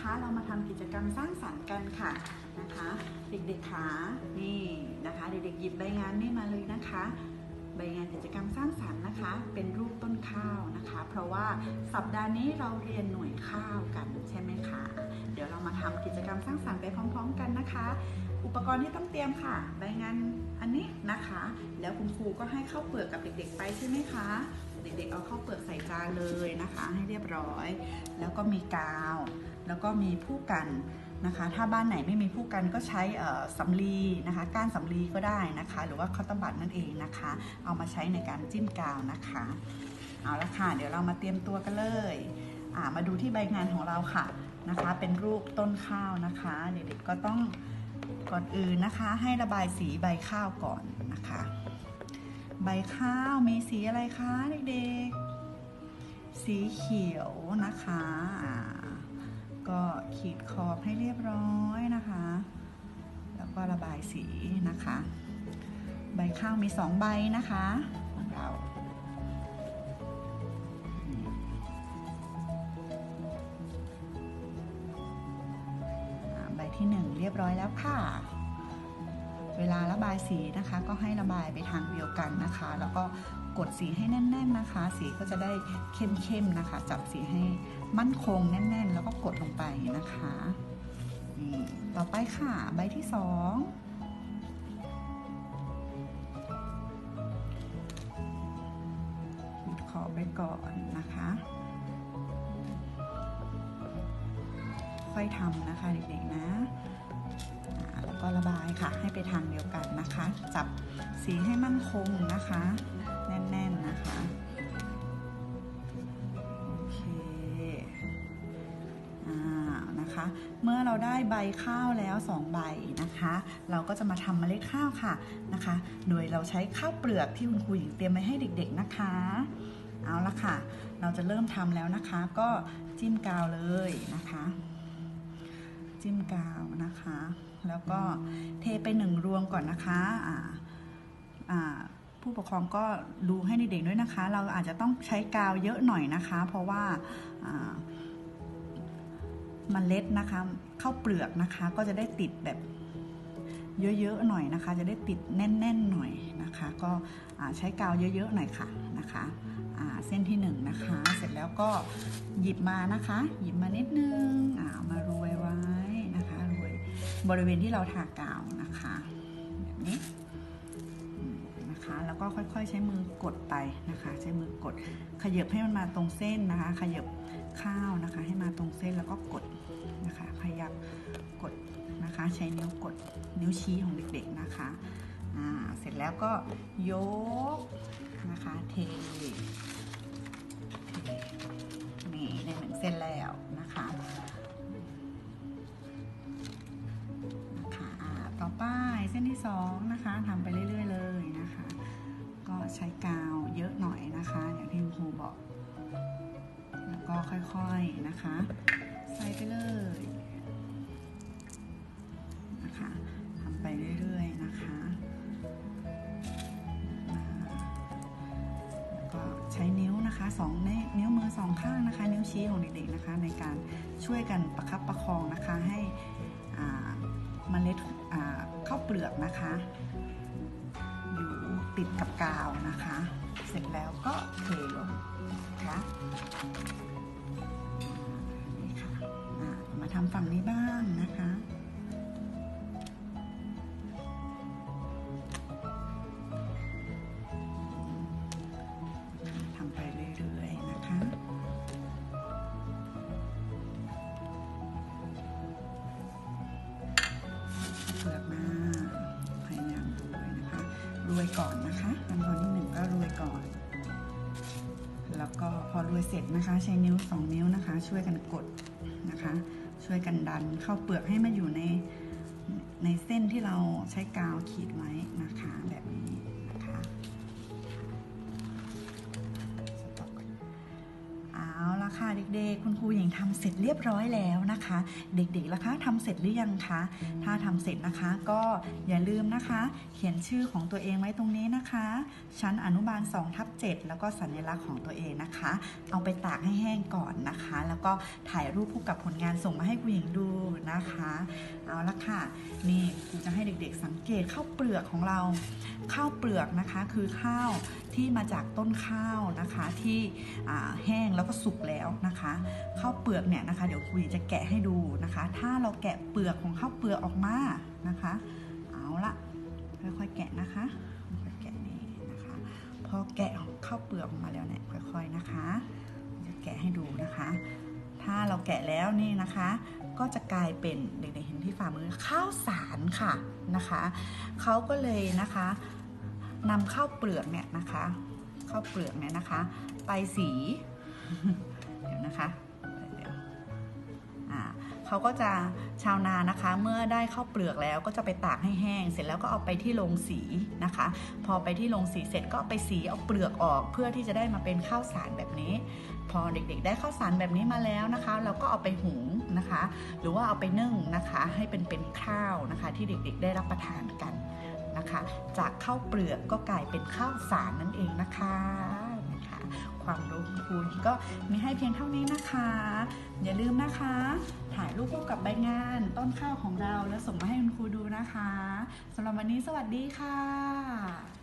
นะคะ เรามาทำกิจกรรมสร้างสรรค์กันค่ะนะคะ เด็กๆขานี่นะคะ เด็กๆหยิบใบงานนี่มาเลยนะคะ ใบงานกิจกรรมสร้างสรรค์นะคะ เป็นรูปต้นข้าวนะคะ เพราะว่าสัปดาห์นี้เราเรียนหน่วยข้าวกันใช่ไหมคะเดี๋ยวเรามาทำกิจกรรมสร้างสรรค์ไปพร้อม ๆ กันนะคะ อุปกรณ์ที่ต้องเตรียมค่ะ ใบงานอันนี้นะคะ แล้วคุณครูก็ให้ข้าวเปลือกกับเด็ก ๆ ไปใช่ไหมคะเด็กๆเอาข้าวเปลือกใส่จานเลยนะคะ ให้เรียบร้อย แล้วก็มีกาว แล้วก็มีผู้กันนะคะ ถ้าบ้านไหนไม่มีผู้กันก็ใช้สำลีนะคะก้านสำลีก็ได้นะคะ หรือว่าคอตตบัตนั่นเองนะคะ เอามาใช้ในการจิ้มกาวนะคะเอาละค่ะ เดี๋ยวเรามาเตรียมตัวกันเลยมาดูที่ใบงานของเราค่ะนะคะ เป็นรูปต้นข้าวนะคะเด็กๆก็ต้องก่อนอื่นนะคะ ให้ระบายสีใบข้าวก่อนนะคะ ใบข้าวมีสีอะไรคะเด็กๆ สีเขียวนะคะ ก็ขีดขอบให้เรียบร้อยนะคะ แล้วก็ระบายสีนะคะ ใบข้าวมีสองใบนะคะของเราอ่าใบที่หนึ่งเรียบร้อยแล้วค่ะ เวลาระบายสีนะคะ ก็ให้ระบายไปทางเดียวกันนะคะ แล้วก็ กดสีให้แน่น ๆนะคะ สีก็จะได้เข้มๆนะคะ จับสีให้มั่นคงแน่น ๆ แล้วก็กดลงไปนะคะนี่ต่อไปค่ะใบที่สองขีดขอบไปก่อนนะคะ ค่อยทำนะคะเด็กๆนะแล้วก็ระบายค่ะให้ไปทางเดียวกันนะคะ จับสีให้มั่นคงนะคะ นะคะโอเคอ่านะคะ เมื่อเราได้ใบข้าวแล้ว 2 ใบนะคะ เราก็จะมาทำเมล็ดข้าวค่ะนะคะ โดยเราใช้ข้าวเปลือกที่คุณครูหญิงเตรียมไว้ให้เด็ก ๆนะคะ เอาละค่ะ เราจะเริ่มทำแล้วนะคะ ก็จิ้มกาวเลยนะคะ จิ้มกาวนะคะ แล้วก็เทไปหนึ่งรวงก่อนนะคะอ่าอ่า ผู้ปกครองก็ดูให้เด็กๆด้วยนะคะ เราอาจจะต้องใช้กาวเยอะหน่อยนะคะ เพราะว่าอ่าเมล็ดนะคะเข้าเปลือกนะคะ ก็จะได้ติดแบบเยอะๆหน่อยนะคะ จะได้ติดแน่นๆหน่อยนะคะ ก็ใช้กาวเยอะๆหน่อยค่ะนะคะเส้นที่หนึ่งนะคะ เสร็จแล้วก็หยิบมานะคะ หยิบมานิดนึงอ่ามารวยไว้นะคะรวยบริเวณที่เราทากาวนะคะแบบนี้ ก็ค่อย ๆ ใช้มือกดไปนะคะ ใช้มือกดขยับให้มันมาตรงเส้นนะคะ ขยับข้าวนะคะ ให้มาตรงเส้นแล้วก็กดนะคะ พยายามกดนะคะ ใช้นิ้วกดนิ้วชี้ของเด็กๆนะคะอ่าเสร็จแล้วก็ยกนะคะ เท ใช้กาวเยอะหน่อยนะคะ อย่างที่คุณครูบอก แล้วก็ค่อยๆนะคะ ใส่ไปเลยนะคะทำไปเรื่อยๆนะคะแล้วก็ใช้นิ้วนะคะสองนิ้วนิ้วมือสองข้างนะคะ นิ้วชี้ของเด็กๆนะคะ ในการช่วยกันประคับประคองนะคะให้อ่าเมล็ดข้าวเปลือกนะคะ ติดกับกาวนะคะ เสร็จแล้วก็เทลงนะคะ ขั้นตอนที่หนึ่งก็รวยก่อน แล้วก็พอรวยเสร็จนะคะ ใช้นิ้วสองนิ้วนะคะ ช่วยกันกดนะคะ ช่วยกันดันเข้าเปลือกให้มันอยู่ในในเส้นที่เราใช้กาวขีดไว้นะคะแบบนี้นะคะเอา ค่ะเด็กๆ คุณครูหญิงทำเสร็จเรียบร้อยแล้วนะคะ เด็กๆล่ะคะทำเสร็จหรือยังคะถ้าทำเสร็จนะคะ ก็อย่าลืมนะคะ เขียนชื่อของตัวเองไว้ตรงนี้นะคะ ชั้นอนุบาล2ทับ7แล้วก็สัญลักษณ์ของตัวเองนะคะ เอาไปตากให้แห้งก่อนนะคะ แล้วก็ถ่ายรูปคู่กับผลงานส่งมาให้ครูหญิงดูนะคะ เอาละค่ะนี่ครูจะให้เด็กๆ สังเกตข้าวเปลือกของเราข้าวเปลือกนะคะคือข้าวที่มาจากต้นข้าวนะคะที่แห้งแล้วก็สุกแล้วนะคะข้าวเปลือกเนี่ยนะคะ เดี๋ยวคุยจะแกะให้ดูนะคะ ถ้าเราแกะเปลือกของข้าวเปลือกออกมานะคะ เอาละค่อยๆแกะนะคะค่อยๆแกะนี่นะคะ พอแกะข้าวเปลือกออกมาแล้วเนี่ยค่อย ๆนะคะ จะแกะให้ดูนะคะ ถ้าเราแกะแล้วนี่นะคะ ก็จะกลายเป็นเด็กๆเห็นที่ฝ่ามือข้าวสารค่ะนะคะเขาก็เลยนะคะนำข้าวเปลือกเนี่ยนะคะข้าวเปลือกเนี่ยนะคะ ไปสี นะคะเขาก็จะชาวนานะคะ เมื่อได้ข้าวเปลือกแล้วก็จะไปตากให้แห้ง เสร็จแล้วก็เอาไปที่โรงสีนะคะ พอไปที่โรงสีเสร็จก็ไปสีเอาเปลือกออก เพื่อที่จะได้มาเป็นข้าวสารแบบนี้ พอเด็กๆ ได้ข้าวสารแบบนี้มาแล้วนะคะ เราก็เอาไปหุงนะคะ หรือว่าเอาไปนึ่งนะคะ ให้เป็นเป็นข้าวนะคะ ที่เด็กๆ ได้รับประทานกันนะคะ จากข้าวเปลือกก็กลายเป็นข้าวสารนั่นเองนะคะ ความรู้ของคุณก็มีให้เพียงเท่านี้นะคะ อย่าลืมนะคะ ถ่ายรูปคู่กับใบงาน ต้นข้าวของเราแล้วส่งมาให้คุณครูดูนะคะสำหรับวันนี้สวัสดีค่ะ